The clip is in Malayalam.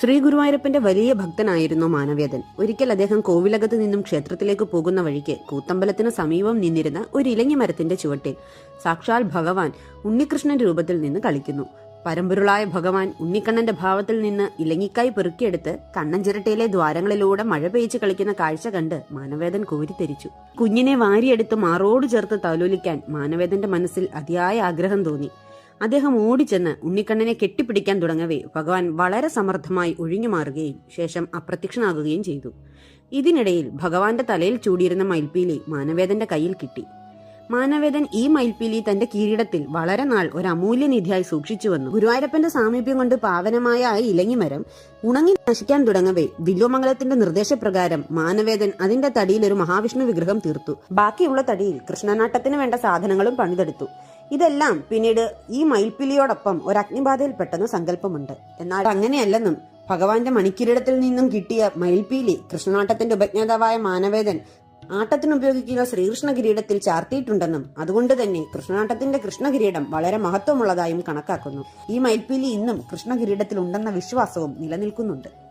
ശ്രീ ഗുരുവായൂരപ്പന്റെ വലിയ ഭക്തനായിരുന്നു മാനവേദൻ ഒരിക്കൽ അദ്ദേഹം കോവിലകത്ത് നിന്നും ക്ഷേത്രത്തിലേക്ക് പോകുന്ന വഴിക്ക് കൂത്തമ്പലത്തിന് സമീപം നിന്നിരുന്ന ഒരു ഇലങ്ങി മരത്തിന്റെ ചുവട്ടിൽ സാക്ഷാൽ ഭഗവാൻ ഉണ്ണികൃഷ്ണൻ രൂപത്തിൽ നിന്ന് കളിക്കുന്നു. പരമ്പൊരുളായ ഭഗവാൻ ഉണ്ണിക്കണ്ണന്റെ ഭാവത്തിൽ നിന്ന് ഇലങ്ങിക്കായി പെറുക്കിയെടുത്ത് കണ്ണൻ ചിരട്ടയിലെ ദ്വാരങ്ങളിലൂടെ മഴ പെയ്ച്ച് കളിക്കുന്ന കാഴ്ച കണ്ട് മാനവേദൻ കോരിത്തെരിച്ചു കുഞ്ഞിനെ വാരിയെടുത്ത് മാറോട് ചേർത്ത് തലോലിക്കാൻ മാനവേദന്റെ മനസ്സിൽ അതിയായ ആഗ്രഹം തോന്നി. അദ്ദേഹം ഓടിച്ചെന്ന് ഉണ്ണിക്കണ്ണനെ കെട്ടിപ്പിടിക്കാൻ തുടങ്ങവേ ഭഗവാൻ വളരെ സമർത്ഥമായി ഒഴിഞ്ഞു മാറുകയും ശേഷം അപ്രത്യക്ഷനാകുകയും ചെയ്തു. ഇതിനിടയിൽ ഭഗവാന്റെ തലയിൽ ചൂടിയിരുന്ന മയിൽപ്പീലി മാനവേദന്റെ കയ്യിൽ കിട്ടി. മാനവേദൻ ഈ മയിൽപ്പീലി തന്റെ കിരീടത്തിൽ വളരെ നാൾ ഒരു അമൂല്യനിധിയായി സൂക്ഷിച്ചു വന്നു. ഗുരുവായൂരപ്പന്റെ സാമീപ്യം കൊണ്ട് പാവനമായ ആ ഇലങ്ങിമരം ഉണങ്ങി നശിക്കാൻ തുടങ്ങവേ വില്വമംഗലത്തിന്റെ നിർദ്ദേശപ്രകാരം മാനവേദൻ അതിന്റെ തടിയിൽ ഒരു മഹാവിഷ്ണു വിഗ്രഹം തീർത്തു. ബാക്കിയുള്ള തടിയിൽ കൃഷ്ണനാട്ടത്തിന് വേണ്ട സാധനങ്ങളും പണിതെടുത്തു. ഇതെല്ലാം പിന്നീട് ഈ മയിൽപ്പിലിയോടൊപ്പം ഒരു അഗ്നിബാധയിൽ പെട്ടെന്ന് സങ്കല്പമുണ്ട്. എന്നാൽ അങ്ങനെയല്ലെന്നും ഭഗവാന്റെ മണിക്കിരീടത്തിൽ നിന്നും കിട്ടിയ മയിൽപ്പീലി കൃഷ്ണനാട്ടത്തിന്റെ ഉപജ്ഞാതാവായ മാനവേദൻ ആട്ടത്തിന് ഉപയോഗിക്കുന്ന ശ്രീകൃഷ്ണ കിരീടത്തിൽ ചാർത്തിയിട്ടുണ്ടെന്നും അതുകൊണ്ട് തന്നെ കൃഷ്ണനാട്ടത്തിന്റെ കൃഷ്ണകിരീടം വളരെ മഹത്വമുള്ളതായും കണക്കാക്കുന്നു. ഈ മയിൽപ്പീലി ഇന്നും കൃഷ്ണകിരീടത്തിൽ ഉണ്ടെന്ന വിശ്വാസവും നിലനിൽക്കുന്നുണ്ട്.